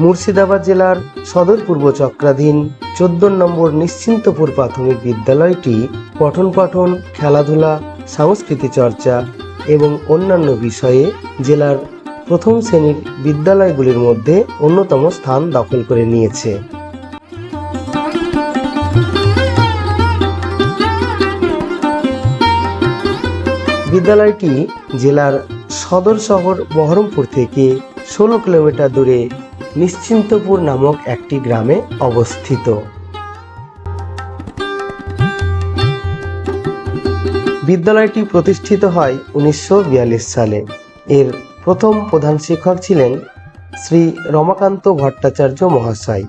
মুর্শিদাবাদ জেলার সদর পূর্ব চক্রাধীন চোদ্দ নম্বর নিশ্চিন্তপুর প্রাথমিক বিদ্যালয়টি পঠন পাঠন, খেলাধুলা সংস্কৃতি চর্চা এবং অন্যান্য বিষয়ে জেলার প্রথম শ্রেণির বিদ্যালয়গুলির মধ্যে অন্যতম স্থান দখল করে নিয়েছে। বিদ্যালয়টি জেলার সদর শহর বহরমপুর থেকে ষোলো কিলোমিটার দূরে নিশ্চিন্তপুর নামক একটি গ্রামে অবস্থিত। বিদ্যালয়টি প্রতিষ্ঠিত হয় উনিশশো বিয়াল্লিশ সালে। এর প্রথম প্রধান শিক্ষক ছিলেন শ্রী রমাকান্ত ভট্টাচার্য মহাশয়।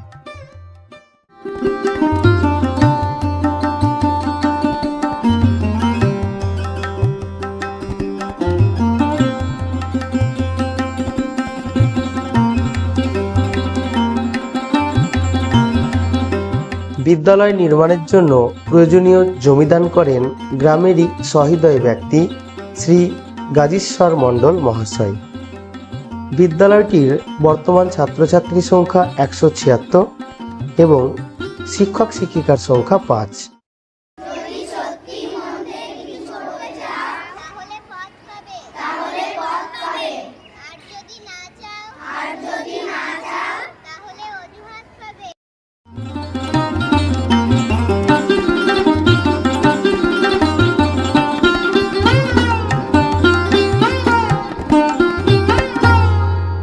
বিদ্যালয় নির্মাণের জন্য প্রয়োজনীয় জমিদান করেন গ্রামেরই সহৃদয় ব্যক্তি শ্রী গাজীশ্বর মণ্ডল মহাশয়। বিদ্যালয়টির বর্তমান ছাত্রছাত্রীর সংখ্যা একশো ছিয়াত্তর এবং শিক্ষক শিক্ষিকার সংখ্যা পাঁচ।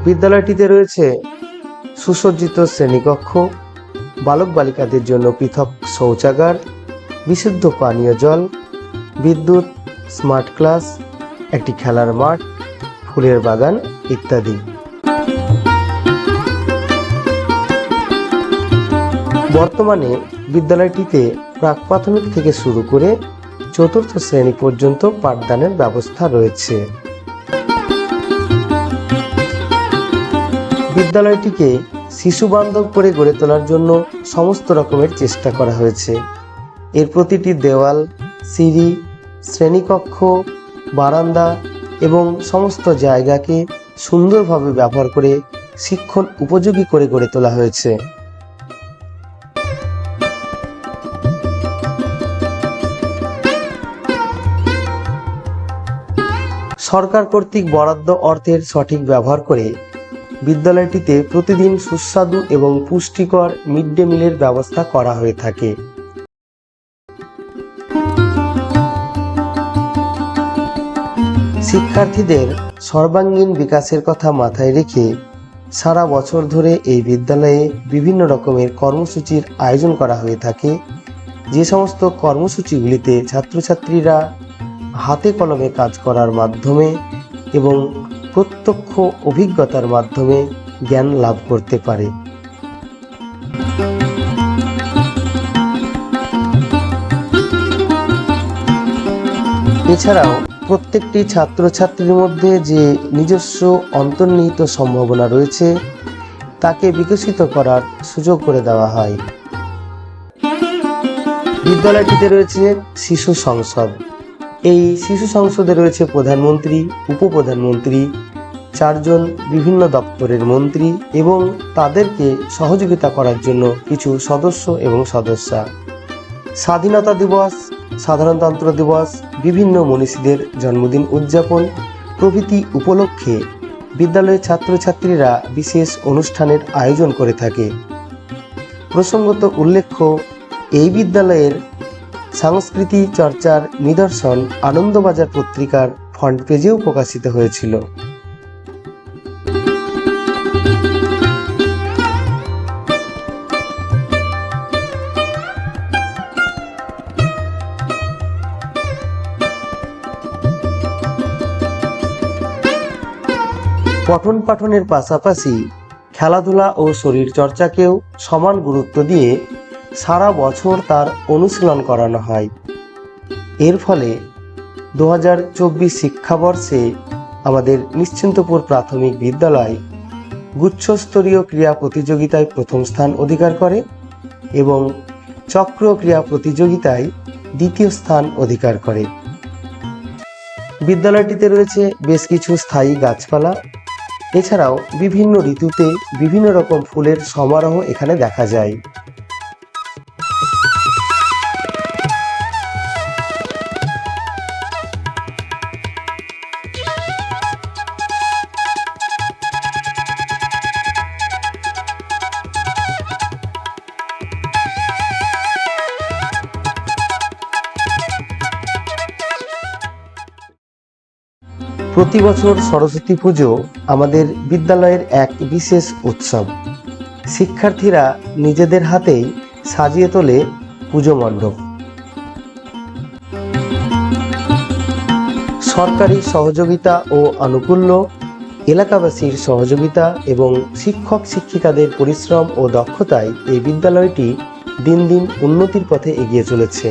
বিদ্যালয়টিতে রয়েছে সুসজ্জিত শ্রেণীকক্ষ, বালক বালিকাদের জন্য পৃথক শৌচাগার, বিশুদ্ধ পানীয় জল, বিদ্যুৎ, স্মার্ট ক্লাস, একটি খেলার মাঠ, ফুলের বাগান ইত্যাদি। বর্তমানে বিদ্যালয়টিতে প্রাক প্রাথমিক থেকে শুরু করে চতুর্থ শ্রেণি পর্যন্ত পাঠদানের ব্যবস্থা রয়েছে। বিদ্যালয়টিকে শিশু বান্ধব করে গড়ে তোলার জন্য সমস্ত রকমের চেষ্টা করা হয়েছে। এর প্রতিটি দেওয়াল, সিঁড়ি, শ্রেণীকক্ষ, বারান্দা এবং সমস্ত জায়গাকে সুন্দরভাবে ব্যবহার করে শিক্ষণ উপযোগী করে গড়ে তোলা হয়েছে। সরকার কর্তৃক বরাদ্দ অর্থের সঠিক ব্যবহার করে বিদ্যালয়টিতে প্রতিদিন সুস্বাদু এবং পুষ্টিকর মিড ডে মিলের ব্যবস্থা করা হয়ে থাকে। শিক্ষার্থীদের সর্বাঙ্গীন বিকাশের কথা মাথায় রেখে সারা বছর ধরে এই বিদ্যালয়ে বিভিন্ন রকমের কর্মসূচির আয়োজন করা হয়ে থাকে। যে সমস্ত কর্মসূচিগুলিতে ছাত্রছাত্রীরা হাতে কলমে কাজ করার মাধ্যমে এবং প্রত্যক্ষ অভিজ্ঞতার মাধ্যমে জ্ঞান লাভ করতে পারে। এছাড়াও প্রত্যেকটি ছাত্রছাত্রীর মধ্যে যে নিজস্ব অন্তর্নিহিত সম্ভাবনা রয়েছে, তাকে বিকশিত করার সুযোগ করে দেওয়া হয়। বিদ্যালয়টিতে রয়েছে শিশু সংসদ। এই শিশু সংসদে রয়েছে প্রধানমন্ত্রী, উপপ্রধানমন্ত্রী চারজন বিভিন্ন দপ্তরের মন্ত্রী এবং তাদেরকে সহযোগিতা করার জন্য কিছু সদস্য এবং সদস্যা। স্বাধীনতা দিবস, সাধারণতন্ত্র দিবস, বিভিন্ন মনীষীদের জন্মদিন উদযাপন, প্রভৃতি উপলক্ষে বিদ্যালয়ের ছাত্রছাত্রীরা বিশেষ অনুষ্ঠানের আয়োজন করে থাকে। প্রসঙ্গত উল্লেখ্য, এই বিদ্যালয়ের সংস্কৃতি চর্চার নিদর্শন আনন্দবাজার পত্রিকার ফ্রন্ট পেজেও প্রকাশিত হয়েছিল। পঠন পাঠনের পাশাপাশি খেলাধুলা ও শরীর চর্চাকেও সমান গুরুত্ব দিয়ে সারা বছর তার অনুশীলন করানো হয়। এর ফলে দু হাজার চব্বিশ শিক্ষাবর্ষে আমাদের নিশ্চিন্তপুর প্রাথমিক বিদ্যালয় গুচ্ছস্তরীয় ক্রীড়া প্রতিযোগিতায় প্রথম স্থান অধিকার করে এবং চক্র ক্রীড়া প্রতিযোগিতায় দ্বিতীয় স্থান অধিকার করে। বিদ্যালয়টিতে রয়েছে বেশ কিছু স্থায়ী গাছপালা এছাড়াও বিভিন্ন ঋতুতে বিভিন্ন রকম ফুলের সমারোহ এখানে দেখা যায়। প্রতি বছর সরস্বতী পুজো আমাদের বিদ্যালয়ের এক বিশেষ উৎসব। শিক্ষার্থীরা নিজেদের হাতেই সাজিয়ে তোলে পুজো মণ্ডপ। সরকারি সহযোগিতা ও আনুকূল্য, এলাকাবাসীর সহযোগিতা এবং শিক্ষক শিক্ষিকাদের পরিশ্রম ও দক্ষতায় এই বিদ্যালয়টি দিন দিন উন্নতির পথে এগিয়ে চলেছে।